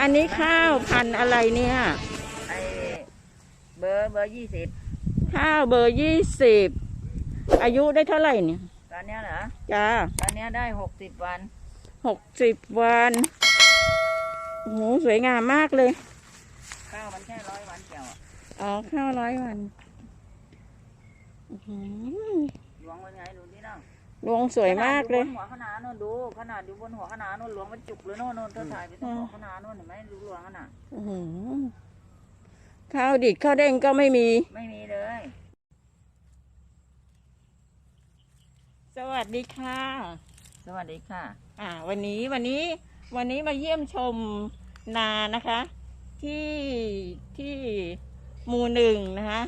อันนี้ข้าวพันธุ์อะไรเนี่ย ไอเบอร์เบอร์ยี่สิบข้าวเบอร์ยี่สิบอายุได้เท่าไหร่เนี่ยตอนเนี้ยเหรอจ้าตอนเนี้ยได้หกสิบวัน หกสิบวันโอ้โหสวยงามมากเลยข้าวมันแค่ร้อยวันเกี่ยวอะอ๋อข้าวร้อยวันอื้อหือหลวงเป็นไงดูนี่น้อง รวงสวยมากเลย ขนดอยู่บนหัวขนาดนู่นดูขนาดอยู่บนหัวขนาดนู่นหลวงมันจุกเลยโน่นโน่นเธอถ่ายไปตรงหัวขนาดนู่นเห็นไหมดูหลวงขนาดอื้อหือข้าวดิดข้าวเด้งก็ไม่มี ไม่มีเลย สวัสดีค่ะ สวัสดีค่ะ อ่า วันนี้วันนี้ วันนี้มาเยี่ยมชมนานะคะ ที่ที่หมู่หนึ่งนะคะ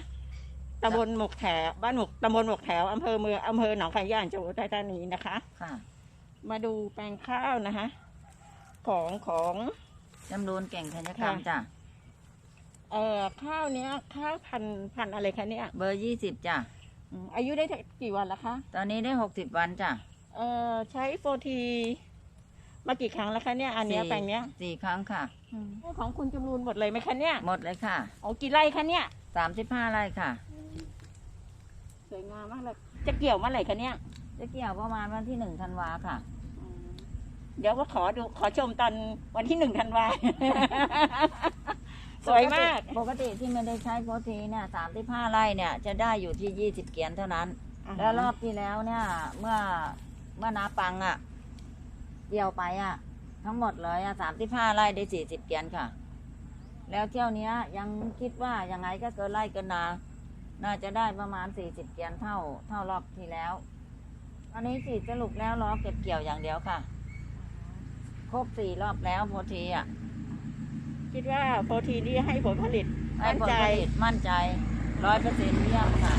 ตำบลหมกแถวบ้านหมกตำบลหมกแถวอำเภอเมืองอำเภอหนองคายย่านจังหวัดอุทัยธานีนะคะ ค่ะมาดูแปลงข้าวนะคะ ของของจำรูนเก่งธัญกรรมค่ะจ้ะ เอ่อข้าวเนี้ยข้าวพันธุ์พันธุ์อะไรคะเนี่ยเบอร์ยี่สิบจ้ะ อืมอายุได้กี่วันแล้วคะ ตอนนี้ได้หกสิบวันจ้ะเอ่อใช้โฟทีมากี่ครั้งแล้วคะเนี่ยอันเนี้ยสี่แปลงเนี้ยสี่ครั้งค่ะอืมของคุณจำรูนหมดเลยไหมคะเนี่ยหมดเลยค่ะ โอ้กี่ไร่คะเนี่ยสามสิบห้าไร่ค่ะ สวยงามมากเลย จะเกี่ยวเมื่อไหร่คะเนี่ย จะเกี่ยวประมาณวันที่หนึ่งธันวาค่ะอืมเดี๋ยวก็ขอดูขอชมตอนวันที่หนึ่งธันวา สวยมาก ปกติที่ไม่ได้ใช้โปรตีนเนี่ยสามสิบห้าไร่เนี่ยจะได้อยู่ที่ยี่สิบเกียนเท่านั้น แล้วรอบที่แล้วเนี่ย เมื่อเมื่อนาปังอะ่ะเกี่ยวไปอะ่ะ ทั้งหมดเลยอะ่ะสามสิบห้าไร่ได้สี่สิบเกียนค่ะ แล้วเที่ยวเนี้ยยังคิดว่ายังไงก็เกินไร่เกินนา น่าจะได้ประมาณสี่สิบเกียนเท่าเท่ารอบที่แล้วอันนี้สี่สรุปแล้วรอเก็บเกี่ยวอย่างเดียวค่ะ ครบสี่รอบแล้วโพธีอะคิดว่าโปรทีนที่ให้ผลผลิต ให้มั่นผลใจ ผลิตมั่นใจร้อยเปอร์เซ็นต์เยี่ยมค่ะ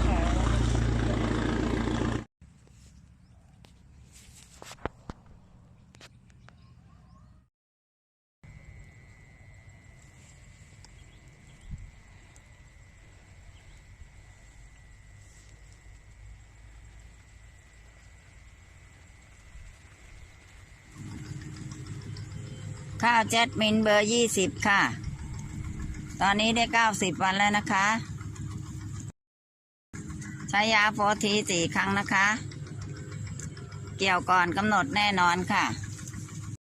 ข้าวแจ็ดมินเบอร์ยี่สิบค่ะ ตอนนี้ได้เก้าสิบวันแล้วนะคะ ใช้ยาโฟทีสี่ครั้งนะคะ เกี่ยวก่อนกำหนดแน่นอนค่ะ